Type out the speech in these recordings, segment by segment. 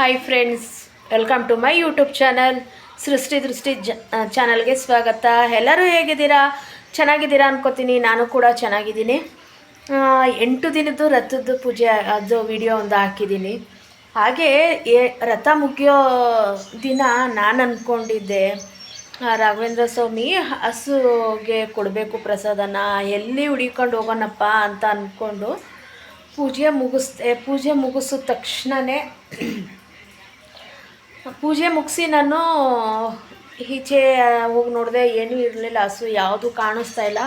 Hi friends welcome to my YouTube channel Srishti Drishti ಜ ಚಾನಲ್ಗೆ ಸ್ವಾಗತ. ಎಲ್ಲರೂ ಹೇಗಿದ್ದೀರಾ? ಚೆನ್ನಾಗಿದ್ದೀರಾ ಅನ್ಕೋತೀನಿ. ನಾನು ಕೂಡ ಚೆನ್ನಾಗಿದ್ದೀನಿ. ಎಂಟು ದಿನದ್ದು ರಥದ್ದು ಪೂಜೆ, ಅದು ವಿಡಿಯೋ ಒಂದು ಹಾಕಿದ್ದೀನಿ. ಹಾಗೆ ರಥ ಮುಗಿಯೋ ದಿನ ನಾನು ಅಂದ್ಕೊಂಡಿದ್ದೆ ರಾಘವೇಂದ್ರ ಸ್ವಾಮಿ ಹಸುಗೆ ಕೊಡಬೇಕು ಪ್ರಸಾದನ. ಎಲ್ಲಿ ಹುಡಿಕೊಂಡು ಹೋಗೋಣಪ್ಪ ಅಂತ ಅಂದ್ಕೊಂಡು ಪೂಜೆ ಮುಗಿಸ್ದೆ, ಪೂಜೆ ಮುಗಿಸಿದ ತಕ್ಷಣವೇ ಪೂಜೆ ಮುಗಿಸಿ ನಾನು ಈಚೆ ಹೋಗಿ ನೋಡಿದೆ, ಏನೂ ಇರಲಿಲ್ಲ, ಹಸು ಯಾವುದು ಕಾಣಿಸ್ತಾ ಇಲ್ಲ.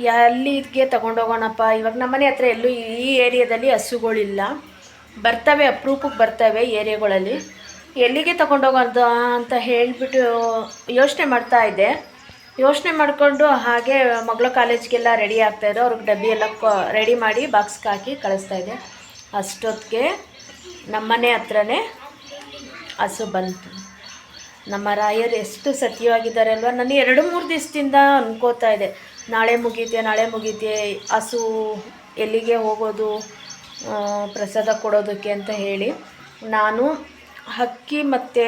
ಎಲ್ಲಿಗೆ ತಗೊಂಡೋಗೋಣಪ್ಪ. ಇವಾಗ ನಮ್ಮನೆ ಹತ್ರ ಎಲ್ಲೂ ಈ ಏರಿಯಾದಲ್ಲಿ ಹಸುಗಳಿಲ್ಲ. ಬರ್ತವೆ, ಅಪ್ರೂಪಕ್ಕೆ ಬರ್ತವೆ ಏರಿಯಾಗಳಲ್ಲಿ. ಎಲ್ಲಿಗೆ ತಗೊಂಡೋಗೋದು ಅಂತ ಹೇಳಿಬಿಟ್ಟು ಯೋಚನೆ ಮಾಡ್ತಾ ಇದ್ದೆ. ಯೋಚನೆ ಮಾಡಿಕೊಂಡು ಹಾಗೆ ಮಗಳ ಕಾಲೇಜ್ಗೆಲ್ಲ ರೆಡಿ ಆಗ್ತಾಯಿದ್ರು ಅವ್ರಿಗೆ ಡಬ್ಬಿ ಎಲ್ಲ ರೆಡಿ ಮಾಡಿ ಬಾಕ್ಸ್ಗೆ ಹಾಕಿ ಕಳಿಸ್ತಾ ಇದ್ದೆ. ಅಷ್ಟೊತ್ತಿಗೆ ನಮ್ಮನೆ ಹತ್ರನೇ ಹಸು ಬಂತು. ನಮ್ಮ ರಾಯರು ಎಷ್ಟು ಸತ್ಯವಾಗಿದ್ದಾರೆ ಅಲ್ವಾ ನಾನು ಎರಡು ಮೂರು ದಿವಸದಿಂದ ಅನ್ಕೋತಾ ಇದೆ ನಾಳೆ ಮುಗೀತೆ ನಾಳೆ ಮುಗೀತೆ ಹಸು ಎಲ್ಲಿಗೆ ಹೋಗೋದು ಪ್ರಸಾದ ಕೊಡೋದಕ್ಕೆ ಅಂತ ಹೇಳಿ ನಾನು ಅಕ್ಕಿ ಮತ್ತು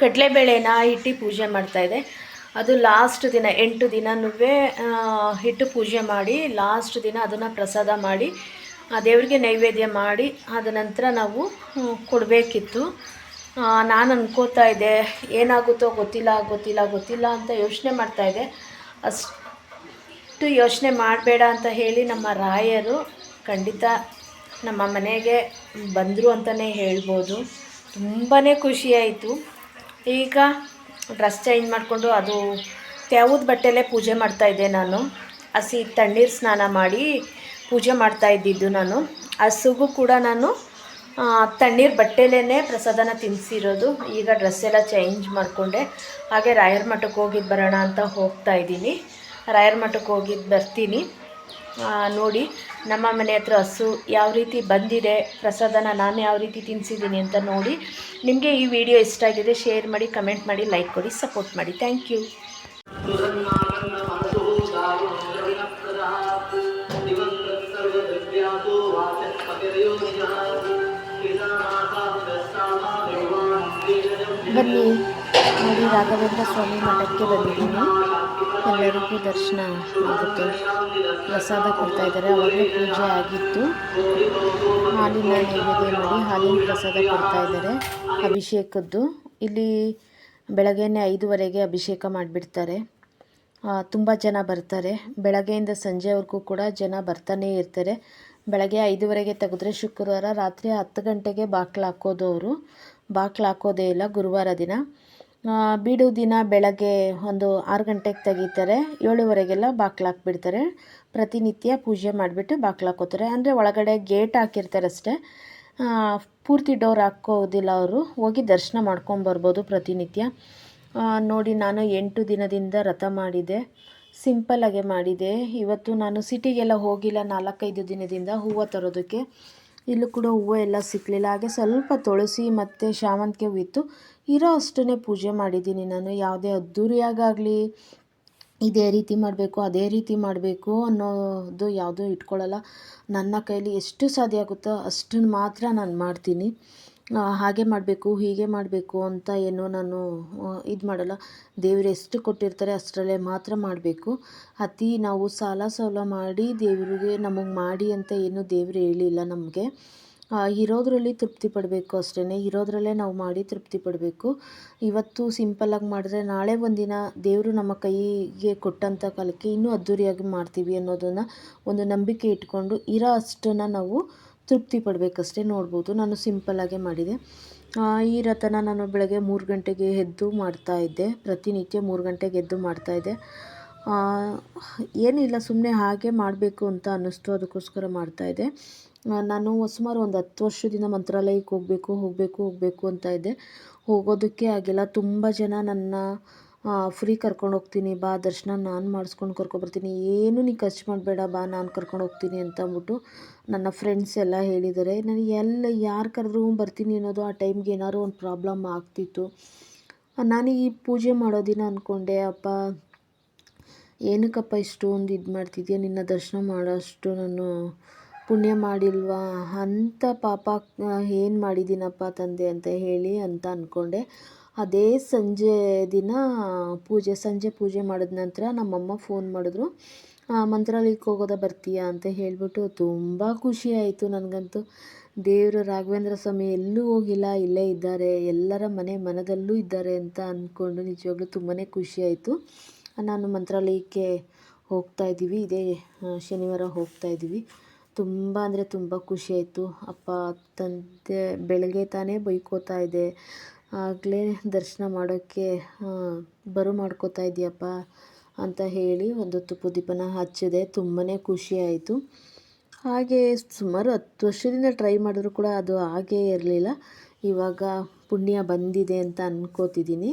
ಕಡಲೆಬೇಳೆನ ಇಟ್ಟು ಪೂಜೆ ಮಾಡ್ತಾಯಿದ್ದೆ ಅದು ಲಾಸ್ಟ್ ದಿನ, ಎಂಟು ದಿನನೂ ಹಿಟ್ಟು ಪೂಜೆ ಮಾಡಿ ಲಾಸ್ಟ್ ದಿನ ಅದನ್ನು ಪ್ರಸಾದ ಮಾಡಿ ಆ ದೇವರಿಗೆ ನೈವೇದ್ಯ ಮಾಡಿ ಅದ ನಂತರ ನಾವು ಕೊಡಬೇಕಿತ್ತು. ನಾನು ಅನ್ಕೋತಾ ಇದ್ದೆ, ಏನಾಗುತ್ತೋ ಗೊತ್ತಿಲ್ಲ ಗೊತ್ತಿಲ್ಲ ಗೊತ್ತಿಲ್ಲ ಅಂತ ಯೋಚನೆ ಮಾಡ್ತಾಯಿದ್ದೆ ಅಷ್ಟು ಯೋಚನೆ ಮಾಡಬೇಡ ಅಂತ ಹೇಳಿ ನಮ್ಮ ರಾಯರು ಖಂಡಿತ ನಮ್ಮ ಮನೆಗೆ ಬಂದರು ಅಂತಲೇ ಹೇಳ್ಬೋದು. ತುಂಬಾ ಖುಷಿಯಾಯಿತು ಈಗ ಡ್ರೆಸ್ ಚೇಂಜ್ ಮಾಡಿಕೊಂಡು ಅದು ತ್ಯಾವದ ಬಟ್ಟೆಲೆ ಪೂಜೆ ಮಾಡ್ತಾಯಿದ್ದೆ ನಾನು. ಹಸಿ ತಣ್ಣೀರು ಸ್ನಾನ ಮಾಡಿ ಪೂಜೆ ಮಾಡ್ತಾ ಇದ್ದಿದ್ದು ನಾನು. ಹಸುಗೂ ಕೂಡ ನಾನು ತಣ್ಣೀರು ಬಟ್ಟೆಲೇ ಪ್ರಸಾದನ ತಿನ್ನಿಸಿರೋದು ಈಗ ಡ್ರೆಸ್ ಎಲ್ಲ ಚೇಂಜ್ ಮಾಡಿಕೊಂಡೆ. ಹಾಗೆ ರಾಯರ ಮಠಕ್ಕೆ ಹೋಗಿದ್ದು ಬರೋಣ ಅಂತ ಹೋಗ್ತಾ ಇದ್ದೀನಿ. ರಾಯರ ಮಠಕ್ಕೆ ಹೋಗಿದ್ದು ಬರ್ತೀನಿ. ನೋಡಿ, ನಮ್ಮ ಮನೆ ಹತ್ರ ಹಸು ಯಾವ ರೀತಿ ಬಂದಿದೆ, ಪ್ರಸಾದನ ನಾನು ಯಾವ ರೀತಿ ತಿನ್ನಿಸಿದ್ದೀನಿ ಅಂತ ನೋಡಿ. ನಿಮಗೆ ಈ ವಿಡಿಯೋ ಇಷ್ಟ ಆಗಿದೆ ಶೇರ್ ಮಾಡಿ ಕಮೆಂಟ್ ಮಾಡಿ ಲೈಕ್ ಕೊಡಿ ಸಪೋರ್ಟ್ ಮಾಡಿ. ಥ್ಯಾಂಕ್ ಯು ಬನ್ನಿ. ನೋಡಿ, ರಾಘವೇಂದ್ರ ಸ್ವಾಮಿ ಮಠಕ್ಕೆ ಬಂದಿದ್ದೀನಿ. ಎಲ್ಲರಿಗೂ ದರ್ಶನ ಆಗುತ್ತೆ. ಪ್ರಸಾದ ಕೊಡ್ತಾ ಇದ್ದಾರೆ. ಅವಾಗಲೇ ಪೂಜೆ ಆಗಿತ್ತು. ಹಾಲಿನ ನೈವೇದ್ಯ ನೋಡಿ ಹಾಲಿನ ಪ್ರಸಾದ ಕೊಡ್ತಾ ಇದ್ದಾರೆ. ಅಭಿಷೇಕದ್ದು. ಇಲ್ಲಿ ಬೆಳಗ್ಗೆನೇ ಐದುವರೆಗೆ ಅಭಿಷೇಕ ಮಾಡಿಬಿಡ್ತಾರೆ. ತುಂಬ ಜನ ಬರ್ತಾರೆ. ಬೆಳಗ್ಗೆಯಿಂದ ಸಂಜೆವರೆಗೂ ಕೂಡ ಜನ ಬರ್ತಾನೇ ಇರ್ತಾರೆ. ಬೆಳಗ್ಗೆ ಐದುವರೆಗೆ ತೆಗೆದ್ರೆ ಶುಕ್ರವಾರ, ರಾತ್ರಿ ಹತ್ತು ಗಂಟೆಗೆ ಬಾಕ್ಲು ಹಾಕೋದು ಅವರು. ಬಾಕ್ಲು ಹಾಕೋದೇ ಇಲ್ಲ ಗುರುವಾರ ದಿನ. ಬಿಡು ದಿನ ಬೆಳಗ್ಗೆ ಒಂದು ಆರು ಗಂಟೆಗೆ ತೆಗಿತಾರೆ. ಏಳುವರೆಗೆಲ್ಲ ಬಾಗ್ಲು ಹಾಕ್ಬಿಡ್ತಾರೆ ಪ್ರತಿನಿತ್ಯ ಪೂಜೆ ಮಾಡಿಬಿಟ್ಟು ಬಾಗ್ಲು ಹಾಕೋತಾರೆ ಅಂದರೆ ಒಳಗಡೆ ಗೇಟ್ ಹಾಕಿರ್ತಾರೆ ಅಷ್ಟೇ. ಪೂರ್ತಿ ಡೋರ್ ಹಾಕೋದಿಲ್ಲ ಅವರು. ಹೋಗಿ ದರ್ಶನ ಮಾಡ್ಕೊಂಬರ್ಬೋದು ಪ್ರತಿನಿತ್ಯ. ನೋಡಿ ನಾನು ಎಂಟು ದಿನದಿಂದ ರಥ ಮಾಡಿದೆ. ಸಿಂಪಲ್ಲಾಗೆ ಮಾಡಿದೆ. ಇವತ್ತು ನಾನು ಸಿಟಿಗೆಲ್ಲ ಹೋಗಿಲ್ಲ ನಾಲ್ಕೈದು ದಿನದಿಂದ ಹೂವು ತರೋದಕ್ಕೆ. ಇಲ್ಲೂ ಕೂಡ ಹೂವು ಎಲ್ಲ ಸಿಕ್ಕಲಿಲ್ಲ ಹಾಗೆ ಸ್ವಲ್ಪ ತುಳಸಿ ಮತ್ತು ಶಾವಂತಿಗೆ ಹೂವಿತ್ತು ಇರೋ ಅಷ್ಟನ್ನೇ ಪೂಜೆ ಮಾಡಿದ್ದೀನಿ ನಾನು. ಯಾವುದೇ ಅದ್ಧೂರಿಯಾಗಲಿ ಇದೇ ರೀತಿ ಮಾಡಬೇಕು, ಅದೇ ರೀತಿ ಮಾಡಬೇಕು ಅನ್ನೋದು ಯಾವುದೂ ಇಟ್ಕೊಳ್ಳಲ್ಲ. ನನ್ನ ಕೈಲಿ ಎಷ್ಟು ಸಾಧ್ಯ ಆಗುತ್ತೋ ಅಷ್ಟನ್ನು ಮಾತ್ರ ನಾನು ಮಾಡ್ತೀನಿ. ಹಾಗೆ ಮಾಡಬೇಕು, ಹೀಗೆ ಮಾಡಬೇಕು ಅಂತ ಏನು ನಾನು ಇದು ಮಾಡಲ್ಲ. ದೇವ್ರು ಎಷ್ಟು ಕೊಟ್ಟಿರ್ತಾರೆ ಅಷ್ಟರಲ್ಲೇ ಮಾತ್ರ ಮಾಡಬೇಕು. ಅತಿ ನಾವು ಸಾಲ ಸೌಲ ಮಾಡಿ ದೇವರಿಗೆ ನಮಗೆ ಮಾಡಿ ಅಂತ ಏನು ದೇವರು ಹೇಳಿಲ್ಲ ನಮಗೆ. ಇರೋದ್ರಲ್ಲಿ ತೃಪ್ತಿ ಪಡಬೇಕು ಅಷ್ಟೇ ಇರೋದ್ರಲ್ಲೇ ನಾವು ಮಾಡಿ ತೃಪ್ತಿ ಪಡಬೇಕು. ಇವತ್ತು ಸಿಂಪಲ್ಲಾಗಿ ಮಾಡಿದ್ರೆ ನಾಳೆ ಒಂದಿನ ದೇವರು ನಮ್ಮ ಕೈಗೆ ಕೊಟ್ಟಂಥ ಕಾಲಕ್ಕೆ ಇನ್ನೂ ಅದ್ಧೂರಿಯಾಗಿ ಮಾಡ್ತೀವಿ ಅನ್ನೋದನ್ನು ಒಂದು ನಂಬಿಕೆ ಇಟ್ಕೊಂಡು ಇರೋ ಅಷ್ಟನ್ನು ನಾವು ತೃಪ್ತಿ ಪಡಬೇಕಷ್ಟೇ ನೋಡ್ಬೋದು. ನಾನು ಸಿಂಪಲ್ಲಾಗೆ ಮಾಡಿದೆ. ಈ ರಥನ ನಾನು ಬೆಳಗ್ಗೆ ಮೂರು ಗಂಟೆಗೆ ಎದ್ದು ಮಾಡ್ತಾಯಿದ್ದೆ ಪ್ರತಿನಿತ್ಯ ಮೂರು ಗಂಟೆಗೆ ಎದ್ದು ಮಾಡ್ತಾಯಿದ್ದೆ ಏನಿಲ್ಲ ಸುಮ್ಮನೆ ಹಾಗೆ ಮಾಡಬೇಕು ಅಂತ ಅನ್ನಿಸ್ತು. ಅದಕ್ಕೋಸ್ಕರ ಮಾಡ್ತಾಯಿದ್ದೆ ಇದ್ದೆ. ನಾನು ಸುಮಾರು ಒಂದು ಹತ್ತು ವರ್ಷದಿಂದ ಮಂತ್ರಾಲಯಕ್ಕೆ ಹೋಗಬೇಕು ಹೋಗಬೇಕು ಹೋಗಬೇಕು ಅಂತ ಇದ್ದೆ. ಹೋಗೋದಕ್ಕೆ ಆಗಿಲ್ಲ. ತುಂಬ ಜನ ನನ್ನ ಫ್ರೀ ಕರ್ಕೊಂಡು ಹೋಗ್ತೀನಿ, ಬಾ, ದರ್ಶನ ನಾನು ಮಾಡಿಸ್ಕೊಂಡು ಕರ್ಕೊಬರ್ತೀನಿ ಏನು ನೀ ಖರ್ಚು ಮಾಡಬೇಡ, ಬಾ, ನಾನು ಕರ್ಕೊಂಡು ಹೋಗ್ತೀನಿ ಅಂತ ಅಂದ್ಬಿಟ್ಟು ನನ್ನ ಫ್ರೆಂಡ್ಸ್ ಎಲ್ಲ ಹೇಳಿದ್ದಾರೆ. ನಾನು ಎಲ್ಲ ಯಾರು ಕರೆದ್ರೂ ಬರ್ತೀನಿ ಅನ್ನೋದು ಆ ಟೈಮ್ಗೆ ಏನಾದ್ರು ಒಂದು ಪ್ರಾಬ್ಲಮ್ ಆಗ್ತಿತ್ತು. ನಾನು ಈ ಪೂಜೆ ಮಾಡೋ ದಿನ ಅಂದ್ಕೊಂಡೆ ಅಪ್ಪ, ಏನಕ್ಕಪ್ಪ ಇಷ್ಟೊಂದು ಇದು ಮಾಡ್ತಿದ್ಯಾ? ನಿನ್ನ ದರ್ಶನ ಮಾಡೋಷ್ಟು ನಾನು ಪುಣ್ಯ ಮಾಡಿಲ್ವಾ? ಅಂತ ಪಾಪ ಏನು ಮಾಡಿದ್ದೀನಪ್ಪ ತಂದೆ? ಅಂತ ಹೇಳಿ ಅಂತ ಅಂದ್ಕೊಂಡೆ ಅದೇ ಸಂಜೆ ದಿನ ಪೂಜೆ, ಸಂಜೆ ಪೂಜೆ ಮಾಡಿದ ನಂತರ ನಮ್ಮಮ್ಮ ಫೋನ್ ಮಾಡಿದ್ರು. ಮಂತ್ರಾಲಯಕ್ಕೆ ಹೋಗೋದ ಬರ್ತೀಯಾ ಅಂತ ಹೇಳಿಬಿಟ್ಟು ತುಂಬ ಖುಷಿ ಆಯಿತು ನನಗಂತೂ. ದೇವರು ರಾಘವೇಂದ್ರ ಸ್ವಾಮಿ ಎಲ್ಲೂ ಹೋಗಿಲ್ಲ, ಇಲ್ಲೇ ಇದ್ದಾರೆ, ಎಲ್ಲರ ಮನೆ ಮನದಲ್ಲೂ ಇದ್ದಾರೆ ಅಂತ ಅಂದ್ಕೊಂಡು ನಿಜವಾಗ್ಲೂ ತುಂಬಾ ಖುಷಿ ಆಯಿತು. ನಾನು ಮಂತ್ರಾಲಯಕ್ಕೆ ಹೋಗ್ತಾ ಇದ್ದೀವಿ, ಇದೇ ಶನಿವಾರ ಹೋಗ್ತಾ ಇದ್ದೀವಿ. ತುಂಬ ಅಂದರೆ ತುಂಬ ಖುಷಿಯಾಯಿತು ಅಪ್ಪ, ತಂದೆ ಬೆಳಗ್ಗೆ ತಾನೇ ಬೈಕೋತಾ ಇದೆ. ಆಗಲೇ ದರ್ಶನ ಮಾಡೋಕ್ಕೆ ಬರು ಮಾಡ್ಕೋತಾ ಇದೆಯಪ್ಪ ಅಂತ ಹೇಳಿ ಒಂದು ತುಪ್ಪು ದೀಪನ ಹಚ್ಚಿದೆ. ತುಂಬಾ ಖುಷಿ ಆಯಿತು. ಹಾಗೆ ಸುಮಾರು ಹತ್ತು ವರ್ಷದಿಂದ ಟ್ರೈ ಮಾಡಿದ್ರು ಕೂಡ ಅದು ಹಾಗೇ ಇರಲಿಲ್ಲ. ಇವಾಗ ಪುಣ್ಯ ಬಂದಿದೆ ಅಂತ ಅಂದ್ಕೋತಿದ್ದೀನಿ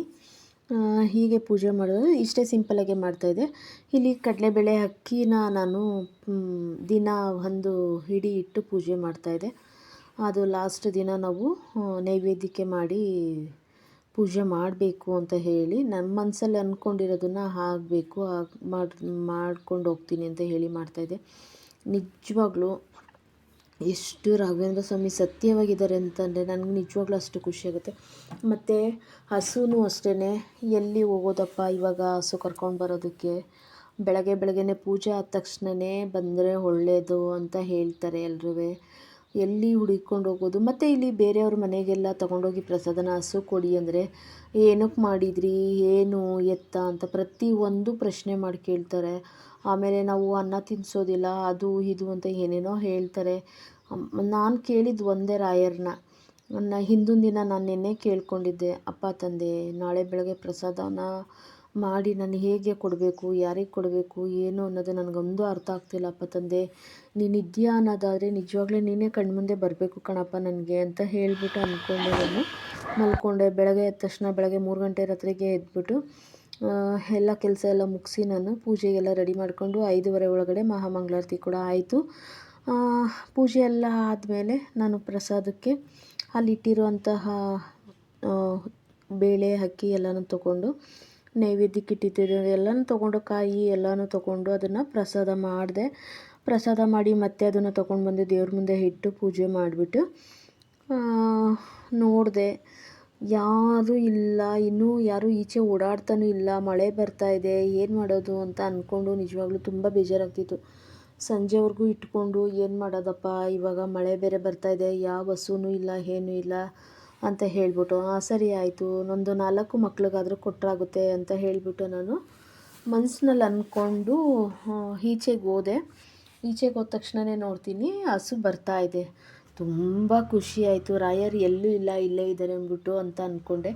ಹೀಗೆ ಪೂಜೆ ಮಾಡೋದು ಇಷ್ಟೇ ಸಿಂಪಲಾಗೆ ಮಾಡ್ತಾಯಿದ್ದೆ ಇಲ್ಲಿ ಕಡಲೆಬೇಳೆ ಅಕ್ಕಿನ ನಾನು ದಿನ ಒಂದು ಹಿಡಿ ಇಟ್ಟು ಪೂಜೆ ಮಾಡ್ತಾಯಿದ್ದೆ ಅದು ಲಾಸ್ಟ್ ದಿನ ನಾವು ನೈವೇದ್ಯಕ್ಕೆ ಮಾಡಿ ಪೂಜೆ ಮಾಡಬೇಕು ಅಂತ ಹೇಳಿ ನನ್ನ ಮನಸ್ಸಲ್ಲಿ ಅಂದ್ಕೊಂಡಿರೋದನ್ನು ಆಗಬೇಕು ಮಾಡಿ, ಮಾಡ್ಕೊಂಡು ಹೋಗ್ತೀನಿ ಅಂತ ಹೇಳಿ ಮಾಡ್ತಾಯಿದ್ದೆ ನಿಜವಾಗ್ಲೂ ಎಷ್ಟು ರಾಘವೇಂದ್ರ ಸ್ವಾಮಿ ಸತ್ಯವಾಗಿದ್ದಾರೆ ಅಂತಂದರೆ ನನಗೆ ನಿಜವಾಗ್ಲೂ ಅಷ್ಟು ಖುಷಿಯಾಗುತ್ತೆ ಮತ್ತು ಹಸುನೂ ಅಷ್ಟೇ ಎಲ್ಲಿ ಹೋಗೋದಪ್ಪ ಇವಾಗ ಹಸು ಕರ್ಕೊಂಡು ಬರೋದಕ್ಕೆ? ಬೆಳಗ್ಗೆ ಬೆಳಗ್ಗೆನೇ ಪೂಜೆ ಆದ ತಕ್ಷಣವೇ ಬಂದರೆ ಒಳ್ಳೆಯದು ಅಂತ ಹೇಳ್ತಾರೆ ಎಲ್ರೂ ಎಲ್ಲಿ ಹುಡುಕೊಂಡು ಹೋಗೋದು? ಮತ್ತು ಇಲ್ಲಿ ಬೇರೆಯವ್ರ ಮನೆಗೆಲ್ಲ ತಗೊಂಡೋಗಿ ಪ್ರಸಾದನ ಹಸು ಕೊಡಿ ಅಂದರೆ ಏನಕ್ಕೆ ಮಾಡಿದ್ರಿ? ಏನು ಎತ್ತ ಅಂತ ಪ್ರತಿಯೊಂದು ಪ್ರಶ್ನೆ ಮಾಡಿ ಕೇಳ್ತಾರೆ. ಆಮೇಲೆ ನಾವು ಅನ್ನ ತಿನ್ನಿಸೋದಿಲ್ಲ ಅದು ಇದು ಅಂತ ಏನೇನೋ ಹೇಳ್ತಾರೆ. ನಾನು ಕೇಳಿದ್ದು ಒಂದೇ ರಾಯರನ್ನ ನನ್ನ ಹಿಂದಿನ ದಿನ ನಾನು ನಿನ್ನೆ ಕೇಳ್ಕೊಂಡಿದ್ದೆ, ಅಪ್ಪ ತಂದೆ, ನಾಳೆ ಬೆಳಗ್ಗೆ ಪ್ರಸಾದನ ಮಾಡಿ ನಾನು ಹೇಗೆ ಕೊಡಬೇಕು, ಯಾರಿಗೆ ಕೊಡಬೇಕು, ಏನು ಅನ್ನೋದು ನನಗೊಂದು ಅರ್ಥ ಆಗ್ತಿಲ್ಲಪ್ಪ ತಂದೆ, ನೀನು ಇದೆಯಾ ಅನ್ನೋದಾದರೆ ನಿಜವಾಗ್ಲೂ ನೀನೇ ಕಣ್ಮುಂದೆ ಬರಬೇಕು ಕಣಪ್ಪ ನನಗೆ ಅಂತ ಹೇಳಿಬಿಟ್ಟು ಅಂದ್ಕೊಂಡೆ ನಾನು ಮಲ್ಕೊಂಡೆ. ಬೆಳಗ್ಗೆ ಎದ್ದ ತಕ್ಷಣ ಬೆಳಗ್ಗೆ ಮೂರು ಗಂಟೆ ರಾತ್ರಿಗೆ ಎದ್ಬಿಟ್ಟು ಎಲ್ಲ ಕೆಲಸ ಎಲ್ಲ ಮುಗಿಸಿ ನಾನು ಪೂಜೆಗೆಲ್ಲ ರೆಡಿ ಮಾಡಿಕೊಂಡು ಐದೂವರೆ ಒಳಗಡೆ ಮಹಾಮಂಗಳಾರತಿ ಕೂಡ ಆಯಿತು. ಪೂಜೆ ಎಲ್ಲ ಆದಮೇಲೆ ನಾನು ಪ್ರಸಾದಕ್ಕೆ ಅಲ್ಲಿಟ್ಟಿರುವಂತಹ ಬೇಳೆ, ಅಕ್ಕಿ ಎಲ್ಲನೂ ತೊಗೊಂಡು ನೈವೇದ್ಯಕ್ಕೆ ಇಟ್ಟಿದ್ದೆ ಎಲ್ಲನೂ ತೊಗೊಂಡು ಕಾಯಿ ಎಲ್ಲನೂ ತೊಗೊಂಡು ಅದನ್ನು ಪ್ರಸಾದ ಮಾಡಿದೆ. ಪ್ರಸಾದ ಮಾಡಿ ಮತ್ತೆ ಅದನ್ನು ತೊಗೊಂಡು ಬಂದು ದೇವ್ರ ಮುಂದೆ ಇಟ್ಟು ಪೂಜೆ ಮಾಡಿಬಿಟ್ಟು ನೋಡಿದೆ. ಯಾರೂ ಇಲ್ಲ. ಇನ್ನೂ ಯಾರೂ ಈಚೆ ಓಡಾಡ್ತಾನೂ ಇಲ್ಲ. ಮಳೆ ಬರ್ತಾ ಇದೆ. ಏನು ಮಾಡೋದು ಅಂತ ಅಂದ್ಕೊಂಡು ನಿಜವಾಗ್ಲೂ ತುಂಬ ಬೇಜಾರಾಗ್ತಿತ್ತು. ಸಂಜೆವರೆಗೂ ಇಟ್ಕೊಂಡು ಏನು ಮಾಡೋದಪ್ಪ? ಇವಾಗ ಮಳೆ ಬೇರೆ ಬರ್ತಾ ಇದೆ. ಯಾವ ಹಸುನೂ ಇಲ್ಲ, ಏನೂ ಇಲ್ಲ. ಅಂತ ಹೇಳಿಬಿಟ್ಟು ಹಾಂ ಸರಿ ಆಯಿತು ನನ್ನದು ನಾಲ್ಕು ಮಕ್ಳಿಗಾದರೂ ಕೊಟ್ಟರಾಗುತ್ತೆ ಅಂತ ಹೇಳಿಬಿಟ್ಟು ನಾನು ಮನಸ್ಸಿನಲ್ಲಿ ಅಂದ್ಕೊಂಡು ಈಚೆಗೆ ಹೋದೆ. ಈಚೆಗೆ ಹೋದ ತಕ್ಷಣವೇ ನೋಡ್ತೀನಿ, ಹಸು ಬರ್ತಾ ಇದೆ. ತುಂಬ ಖುಷಿ ಆಯಿತು, ರಾಯರ್ ಎಲ್ಲೂ ಇಲ್ಲ, ಇಲ್ಲೇ ಇದ್ದಾರೆ ಅಂದ್ಬಿಟ್ಟು ಅಂತ ಅಂದ್ಕೊಂಡೆ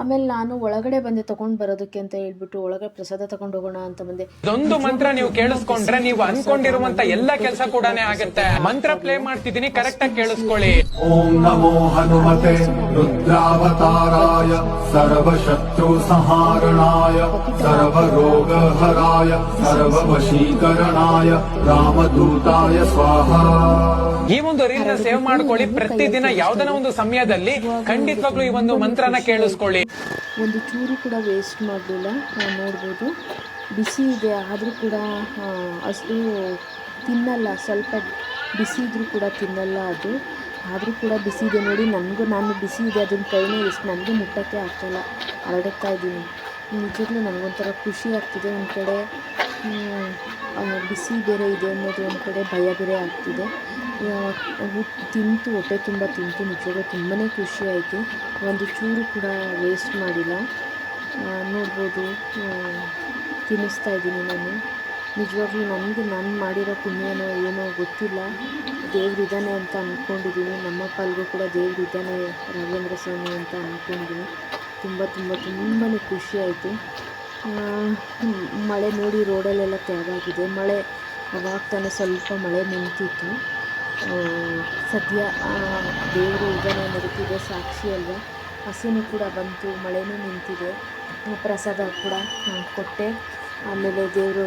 ಆಮೇಲೆ ನಾನು ಒಳಗಡೆ ಬಂದೆ ತಗೊಂಡ್ ಬರೋದಕ್ಕೆ ಅಂತ ಹೇಳ್ಬಿಟ್ಟು ಒಳಗಡೆ ಪ್ರಸಾದ ತಗೊಂಡು ಹೋಗೋಣ ಅಂತ ಬಂದೆ. ಇದೊಂದು ಮಂತ್ರ ನೀವು ಕೇಳಿಸ್ಕೊಂಡ್ರೆ ನೀವು ಅನ್ಕೊಂಡಿರುವಂತ ಎಲ್ಲಾ ಕೆಲಸ ಕೂಡ ಆಗುತ್ತೆ. ಮಂತ್ರ ಪ್ಲೇ ಮಾಡ್ತಿದ್ದೀನಿ ಕರೆಕ್ಟ್ ಆಗಿ ಕೇಳಿಸ್ಕೊಳ್ಳಿ. ಓಂ ನಮೋ ಹನುಮತೆ ರುದ್ರಾವತಾರಾಯ ಸರ್ವಶತ್ರು ಸಂಹಾರಣಾಯ ಸರ್ವರೋಗ ಹರಾಯ ಸರ್ವ ವಶೀಕರಣಾಯ ರಾಮದೂತಾಯ ಸ್ವಾಹ. ಈ ಒಂದು ರೀತಿಯ ಸೇವ್ ಮಾಡ್ಕೊಳ್ಳಿ. ಪ್ರತಿದಿನ ಯಾವ್ದನ ಒಂದು ಸಮಯದಲ್ಲಿ ಖಂಡಿತವಾಗ್ಲೂ ಈ ಒಂದು ಮಂತ್ರನ ಕೇಳಿಸ್ಕೊಳ್ಳಿ. ಒಂದು ಚೂರು ಕೂಡ ವೇಸ್ಟ್ ಮಾಡಲಿಲ್ಲ. ನೋಡ್ಬೋದು. ಬಿಸಿ ಇದೆ, ಆದರೂ ಕೂಡ ಅಷ್ಟು ತಿನ್ನಲ್ಲ. ಸ್ವಲ್ಪ ಬಿಸಿ ಇದ್ರೂ ಕೂಡ ತಿನ್ನಲ್ಲ ಅದು. ಆದರೂ ಕೂಡ ಬಿಸಿ ಇದೆ. ನೋಡಿ, ನನಗೂ, ನಾನು ಬಿಸಿ ಇದೆ. ಅದನ್ನ ಕೈನೇ ಎಷ್ಟು ನನಗೂ ಮುಟ್ಟಕ್ಕೆ ಆಗ್ತಾಯಿಲ್ಲ ಹರಡುತ್ತಾ ಇದ್ದೀನಿ. ನಿಜಕ್ಕೂ ನನಗೊಂಥರ ಖುಷಿ ಆಗ್ತಿದೆ. ಒಂದು ಕಡೆ ಬಿಸಿ ಬೇರೆ ಇದೆ ಅನ್ನೋದು ಒಂದು ಕಡೆ ಭಯ ಬೇರೆ ಆಗ್ತಿದೆ. ತಿಂತು ಹೊಟ್ಟೆ ತುಂಬ ತಿಂತು ನಿಜವಾಗ ತುಂಬಾ ಖುಷಿ ಆಯಿತು. ಒಂದು ಚೂರು ಕೂಡ ವೇಸ್ಟ್ ಮಾಡಿಲ್ಲ. ನೋಡ್ಬೋದು ತಿನ್ನಿಸ್ತಾ ಇದ್ದೀನಿ ನಾನು. ನಿಜವಾಗ್ಲೂ ನನಗೆ ನಾನು ಮಾಡಿರೋ ಪುಣ್ಯನೋ ಏನೋ ಗೊತ್ತಿಲ್ಲ. ದೇವರಿದ್ದಾನೆ ಅಂತ ಅಂದ್ಕೊಂಡಿದ್ದೀನಿ ನಮ್ಮ ಪಾಲ್ಗೂ ಕೂಡ ದೇವರಿದ್ದಾನೆ ರಾಘವೇಂದ್ರ ಸ್ವಾಮಿ ಅಂತ ಅಂದ್ಕೊಂಡಿದ್ದೀನಿ ತುಂಬ ತುಂಬ ತುಂಬಾ ಖುಷಿ ಆಯಿತು. ಮಳೆ ನೋಡಿ ರೋಡಲ್ಲೆಲ್ಲ ತ್ಯಾಗಾಗಿದೆ ಮಳೆ ಅವಾಗ ತಾನೇ ಸ್ವಲ್ಪ ಮಳೆ ನಿಂತಿತ್ತು. ಸದ್ಯ ದೇವರು ಇದ್ದಾನೆ ನಡೀತಿದೆ, ಸಾಕ್ಷಿ ಅಲ್ವಾ? ಹಸಿನೂ ಕೂಡ ಬಂತು, ಮಳೆನೂ ನಿಂತಿದೆ, ಪ್ರಸಾದ ಕೂಡ ಕೊಟ್ಟೆ. ಆಮೇಲೆ ದೇವರು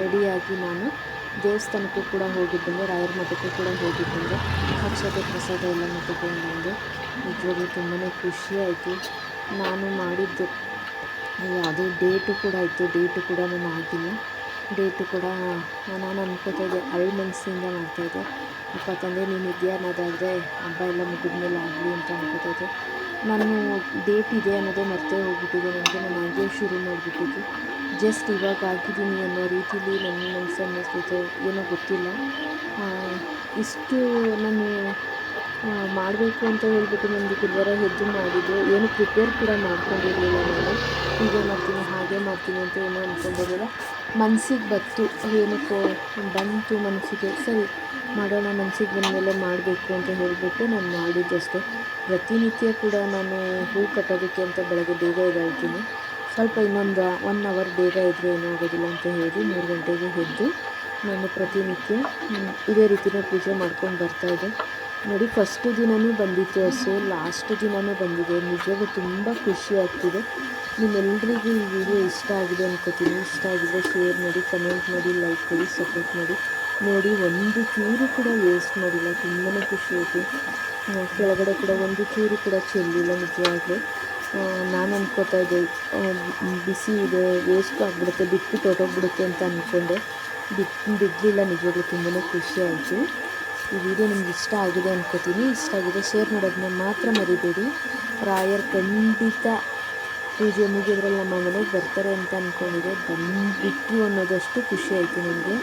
ರೆಡಿಯಾಗಿ ನಾನು ದೇವಸ್ಥಾನಕ್ಕೂ ಕೂಡ ಹೋಗಿ ಬಂದೆ ರಾಯರ ಮಠಕ್ಕೂ ಕೂಡ ಹೋಗಿ ಬಂದೆ ಅಕ್ಷತೆ ಪ್ರಸಾದ ಎಲ್ಲ ತಗೊಂಡು ಬಂದೆ ನಿಜವಾಗ್ಲೂ ತುಂಬಾ ಖುಷಿ ಆಯಿತು. ನಾನು ಮಾಡಿದ್ದು ಅದು ಡೇಟು ಕೂಡ ಇತ್ತು ಡೇಟು ಕೂಡ ನಾನು ಆಗಿಲ್ಲ. ಡೇಟು ಕೂಡ, ನಾನು ಅನ್ಕೋತಾ ಇದ್ದೆ ಮನಸ್ಸಿಂದ ಮಾಡ್ತಾಯಿದ್ದೆ ತಂದೆ ನೀನು ಇದೆಯಾ ಅನ್ನೋದಾದರೆ ಹಬ್ಬ ಎಲ್ಲ ಮುಗಿದ್ಮೇಲೆ ಆಗಲಿ ಅಂತ ಅನ್ಕೋತೈತೆ. ನಾನು ಡೇಟ್ ಇದೆ ಅನ್ನೋದೇ ಮರ್ತೇ ಹೋಗ್ಬಿಟ್ಟಿದೆ. ನನಗೆ ನಾನು ಹಾಗೆ ಶುರು ಮಾಡಿಬಿಟ್ಟಿದ್ದು. ಜಸ್ಟ್ ಇವಾಗ ಆಗಿದ್ದೀನಿ ಅನ್ನೋ ರೀತಿಲಿ ನನ್ನ ಮನಸ್ಸು ಅನ್ನಿಸ್ತೈತೆ ಏನೋ ಗೊತ್ತಿಲ್ಲ. ಇಷ್ಟು ನಾನು ಮಾಡಬೇಕು ಅಂತ ಹೇಳ್ಬಿಟ್ಟು ನನಗೆ ಗುರುವಾರ ಎದ್ದು ಮಾಡಿದ್ದು, ಏನು ಪ್ರಿಪೇರ್ ಕೂಡ ಮಾಡ್ಕೊಂಡಿರಲಿಲ್ಲ ನಾನು. ಈಗ ಮಾಡ್ತೀನಿ ಹಾಗೆ ಮಾಡ್ತೀನಿ ಅಂತ ಏನೂ ಅಂದ್ಕೊಂಡಿರಲಿಲ್ಲ ಮನ್ಸಿಗೆ ಬತ್ತು. ಏನಕ್ಕೋ ಬಂತು ಮನಸ್ಸಿಗೆ ಸರಿ, ಮಾಡೋಣ, ಮನ್ಸಿಗೆ ಬಂದಮೇಲೆ ಮಾಡಬೇಕು ಅಂತ ಹೇಳಿಬಿಟ್ಟು ನಾನು ಮಾಡಿದ್ದಷ್ಟೇ ಪ್ರತಿನಿತ್ಯ ಕೂಡ ನಾನು ಹೂ ಕಟ್ಟೋದಕ್ಕೆ ಅಂತ ಬೆಳಗ್ಗೆ ಬೇಗ ಎದ್ದೇಳ್ತೀನಿ. ಸ್ವಲ್ಪ ಇನ್ನೊಂದು ಒನ್ ಅವರ್ ಬೇಗ ಇದ್ದರೆ ಏನೂ ಆಗೋದಿಲ್ಲ ಅಂತ ಹೇಳಿ ಮೂರು ಗಂಟೆಗೆ ಎದ್ದು ನಾನು ಪ್ರತಿನಿತ್ಯ ಇದೇ ರೀತಿಯೇ ಪೂಜೆ ಮಾಡ್ಕೊಂಡು ಬರ್ತಾಯಿದ್ದೆ ನೋಡಿ, ಫಸ್ಟು ದಿನವೂ ಬಂದಿತ್ತು ಹಸು ಲಾಸ್ಟ್ ದಿನವೂ ಬಂದಿದೆ. ನಿಜವೂ ತುಂಬ ಖುಷಿ ಆಗ್ತಿದೆ. ನಿಮ್ಮೆಲ್ಲರಿಗೂ ಈ ವಿಡಿಯೋ ಇಷ್ಟ ಆಗಿದೆ ಅನ್ಕೋತೀನಿ. ಇಷ್ಟ ಆಗಿದೆ ಶೇರ್ ಮಾಡಿ ಕಮೆಂಟ್ ಮಾಡಿ ಲೈಕ್ ಮಾಡಿ ಸಪೋರ್ಟ್ ಮಾಡಿ. ನೋಡಿ, ಒಂದು ಚೂರು ಕೂಡ ವೇಸ್ಟ್ ಮಾಡಿಲ್ಲ. ತುಂಬಾ ಖುಷಿ ಆಯಿತು. ಕೆಳಗಡೆ ಕೂಡ ಒಂದು ಚೂರು ಕೂಡ ಚೆಲ್ಲಿಲ್ಲ ನಿಜವಾಗ್ಲೂ. ನಾನು ಅನ್ಕೋತಾ ಇದ್ದೆ ಬಿಸಿ ಇದೆ ವೇಸ್ಟ್ ಆಗಿಬಿಡುತ್ತೆ, ಬಿಟ್ಟು ತೊಟೋಗ್ಬಿಡುತ್ತೆ ಅಂತ ಅಂದ್ಕೊಂಡೆ ಬಿಟ್ಟು ಬಿಡಲಿಲ್ಲ ನಿಜವಾಗ್ಲೂ ತುಂಬಾ ಖುಷಿ ಆಯಿತು. ಈ ವಿಡಿಯೋ ನಿಮ್ಗೆ ಇಷ್ಟ ಆಗಿದೆ ಅನ್ಕೋತೀನಿ. ಇಷ್ಟ ಆಗಿದೆ ಶೇರ್ ಮಾಡೋದನ್ನ ಮಾತ್ರ ಮರಿಬೇಡಿ. ರಾಯರ್ ಖಂಡಿತ ಪೂಜೆ ಮುಗಿದ್ರಲ್ಲಿ ನಮ್ಮ ಮನೆಗೆ ಬರ್ತಾರೆ ಅಂತ ಅಂದ್ಕೊಂಡಿದ್ದೆ ಬಂದುಬಿಟ್ರು ಅನ್ನೋದಷ್ಟು ಖುಷಿ ಆಯಿತು ನನಗೆ.